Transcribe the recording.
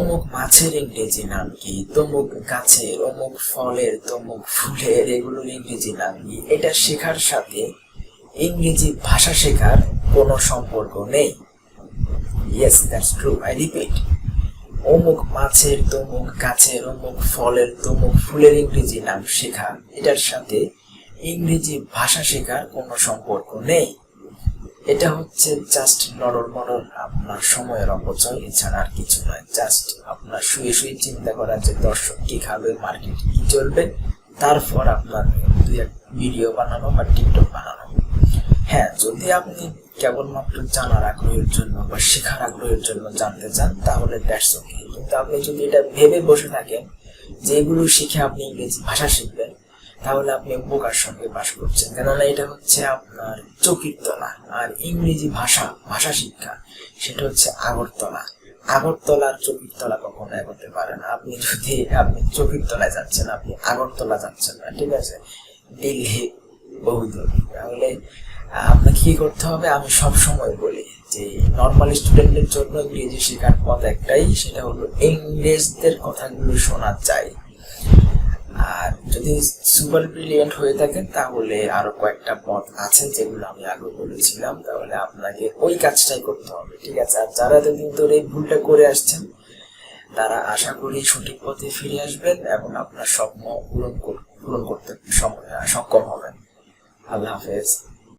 অমুক মাছের ইংরেজি নাম কি? তমুক গাছের, অমুক ফলের, তমুক ফুলের, এগুলোর ইংরেজি নাম কি? এটা শেখার সাথে ইংরেজি ভাষা শেখার কোনো সম্পর্ক নেই। Yes that's true I repeat অমুক মাছের, তমুক গাছের, অমুক ফলের, তমুক ফুলের ইংরেজি নাম শেখা, এটার সাথে ইংরেজি ভাষা শেখার কোনো সম্পর্ক নেই। এটা হচ্ছে জাস্ট নরর মরর আপনার সময়ের অপচয়, এছাড়া আর কিছু নয়। জাস্ট আপনার শুয়ে শুয়ে চিন্তা করা যে দর্শক কি খাবে মার্কেট কি চলবে, তারপর আপনার দুই এক ভিডিও বানানো বা টিকটক বানানো। হ্যাঁ যদি আপনি কেবলমাত্র জানার আগ্রহের জন্য বা শেখার আগ্রহের জন্য জানতে চান, তাহলে দ্যাটস ওকে কিন্তু আপনি যদি এটা ভেবে বসে থাকেন যে এগুলো শিখে আপনি ইংরেজি ভাষা শিখবেন তাহলে আপনি বোকার সঙ্গে বাস করছেন। কেননা এটা হচ্ছে আপনার চকির তলা, আর ইংরেজি ভাষা ভাষা শিক্ষা, সেটা হচ্ছে আগরতলা। আগরতলার চকির তলা কখনো এগোতে পারে না। আপনি যদি, আপনি চকির তলায় যাচ্ছেন, আপনি আগরতলা যাচ্ছেন না, ঠিক আছে? দিল্লি, বহুদূর। তাহলে, আপনাকে কি করতে হবে? আমি সব সময় বলি যে নর্মাল স্টুডেন্টের জন্য ইংরেজি শেখার পথ একটাই, সেটা হলো ইংরেজদের কথাগুলো শোনা চাই। আর যদি সুপার ব্রিলিয়েন্ট হয়ে থাকেন তাহলে আরও কয়েকটা পথ আছে যেগুলো আমি আগে বলেছিলাম। তাহলে আপনাকে ওই কাজটাই করতে হবে, ঠিক আছে? আর যারা এতদিন ধরে এই ভুলটা করে আসছেন, তারা আশা করি সঠিক পথে ফিরে আসবেন এবং আপনার স্বপ্ন পূরণ পূরণ করতে সক্ষম হবেন। আল্লাহ হাফেজ।